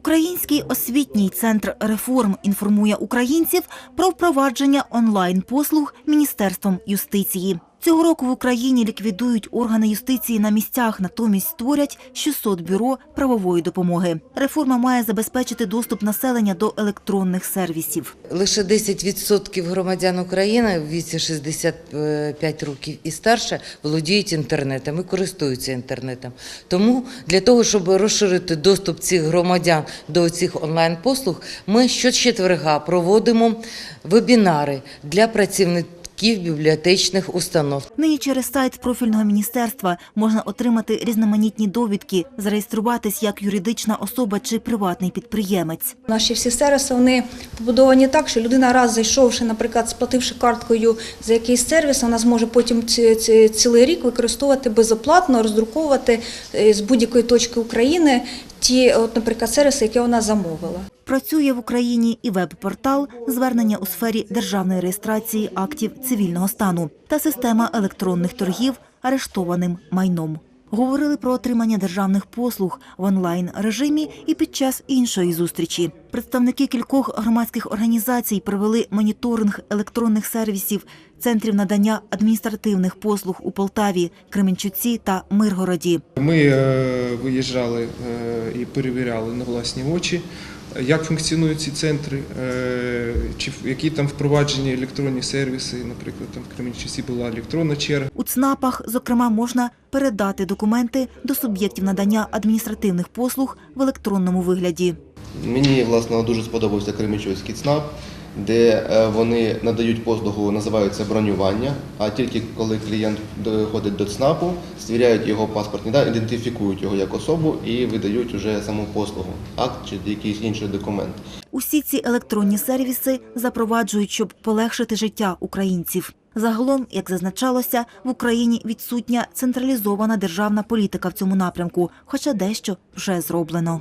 Український освітній центр реформ інформує українців про впровадження онлайн-послуг Міністерством юстиції. Цього року в Україні ліквідують органи юстиції на місцях, натомість створять 600 бюро правової допомоги. Реформа має забезпечити доступ населення до електронних сервісів. Лише 10% громадян України в віці 65 років і старше володіють інтернетом і користуються інтернетом. Тому для того, щоб розширити доступ цих громадян до цих онлайн-послуг, ми щочетверга проводимо вебінари для працівників бібліотечних установ. Нині через сайт профільного міністерства можна отримати різноманітні довідки, зареєструватись як юридична особа чи приватний підприємець. Наші всі сервіси вони побудовані так, що людина раз зайшовши, наприклад, сплативши карткою за якийсь сервіс, вона зможе потім ці- ці- цілий рік використовувати безоплатно, роздруковувати е, з будь-якої точки України ті, от, наприклад, сервіси, які вона замовила. Працює в Україні і веб-портал звернення у сфері державної реєстрації актів цивільного стану та система електронних торгів арештованим майном. Говорили про отримання державних послуг в онлайн режимі і під час іншої зустрічі. Представники кількох громадських організацій провели моніторинг електронних сервісів центрів надання адміністративних послуг у Полтаві, Кременчуці та Миргороді. Ми е, виїжджали е, і перевіряли на власні очі, як функціонують ці центри, е, чи які там впроваджені електронні сервіси. Наприклад, там в Кременчуці була електронна черга. У ЦНАПах, зокрема, можна передати документи до суб'єктів надання адміністративних послуг в електронному вигляді. Мені власне дуже сподобався Кременчуцький ЦНАП, де е, вони надають послугу, називається бронювання. А тільки коли клієнт доходить до ЦНАПу, звіряють його паспортні дані, ідентифікують його як особу і видають уже саму послугу, акт чи якийсь інший документ. Усі ці електронні сервіси запроваджують, щоб полегшити життя українців. Загалом, як зазначалося, в Україні відсутня централізована державна політика в цьому напрямку, хоча дещо вже зроблено.